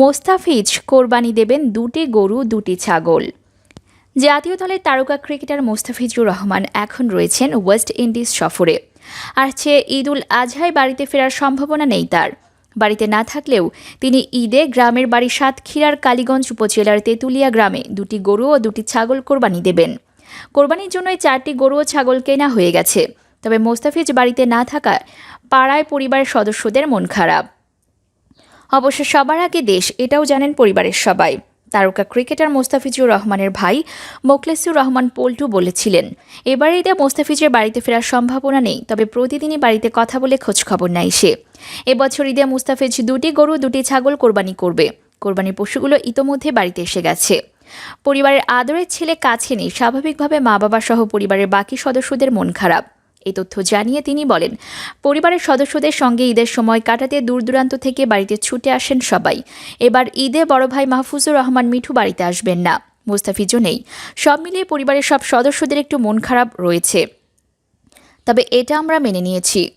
মোস্তাফিজ কোরবানি দেবেন দুটি গরু, দুটি ছাগল। জাতীয় দলের তারকা ক্রিকেটার মোস্তাফিজুর রহমান এখন রয়েছেন ওয়েস্ট ইন্ডিজ সফরে। আর চেয়ে ঈদ উল আজহায় বাড়িতে ফেরার সম্ভাবনা নেই তার। বাড়িতে না থাকলেও তিনি ঈদে গ্রামের বাড়ি সাতক্ষীরার কালীগঞ্জ উপজেলার তেঁতুলিয়া গ্রামে দুটি গরু ও দুটি ছাগল কোরবানি দেবেন। কোরবানির জন্য চারটি গরু ও ছাগল কেনা হয়ে গেছে। তবে মোস্তাফিজ বাড়িতে না থাকায় পাড়ায় পরিবারের সদস্যদের মন খারাপ। অবশ্য সবার আগে দেশ, এটাও জানেন পরিবারের সবাই। তারকা ক্রিকেটার মোস্তাফিজুর রহমানের ভাই মোখলেসুর রহমান পল্টু বলেছিলেন, এবার ঈদে মোস্তাফিজের বাড়িতে ফেরার সম্ভাবনা নেই, তবে প্রতিদিনই বাড়িতে কথা বলে খোঁজখবর নেয় সে। এবছর ঈদে মুস্তাফিজ দুটি গরু, দুটি ছাগল কোরবানি করবে। কোরবানির পশুগুলো ইতোমধ্যে বাড়িতে এসে গেছে। পরিবারের আদরের ছেলে কাছে নেই, স্বাভাবিকভাবে মা বাবা সহ পরিবারের বাকি সদস্যদের মন খারাপ। এই তথ্য জানিয়ে তিনি বলেন, পরিবারের সদস্যদের সঙ্গে ঈদের সময় কাটাতে দূর দূরান্ত থেকে বাড়িতে ছুটে আসেন সবাই। এবার ঈদে বড় ভাই মাহফুজুর রহমান মিঠু বাড়িতে আসবেন না। মুস্তাফিজও নেই। সব মিলিয়ে পরিবারের সব সদস্যদের একটু মন খারাপ রয়েছে। তবে এটা আমরা মেনে নিয়েছি।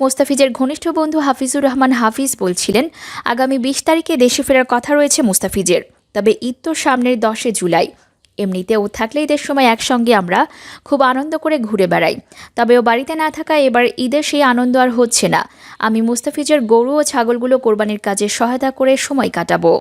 মোস্তাফিজের ঘনিষ্ঠ বন্ধু হাফিজুর রহমান হাফিজ বলছিলেন, আগামী বিশ তারিখে দেশে ফেরার কথা রয়েছে মুস্তাফিজের। তবে ঈদ তো সামনের দশে জুলাই। এমনিতে ও থাকলে ঈদের সময় একসঙ্গে আমরা খুব আনন্দ করে ঘুরে বেড়াই। তবেও বাড়িতে না থাকায় এবার ঈদের সেই আনন্দ আর হচ্ছে না। আমি মুস্তাফিজের গরু ও ছাগলগুলো কোরবানির কাজে সহায়তা করে সময় কাটাবো।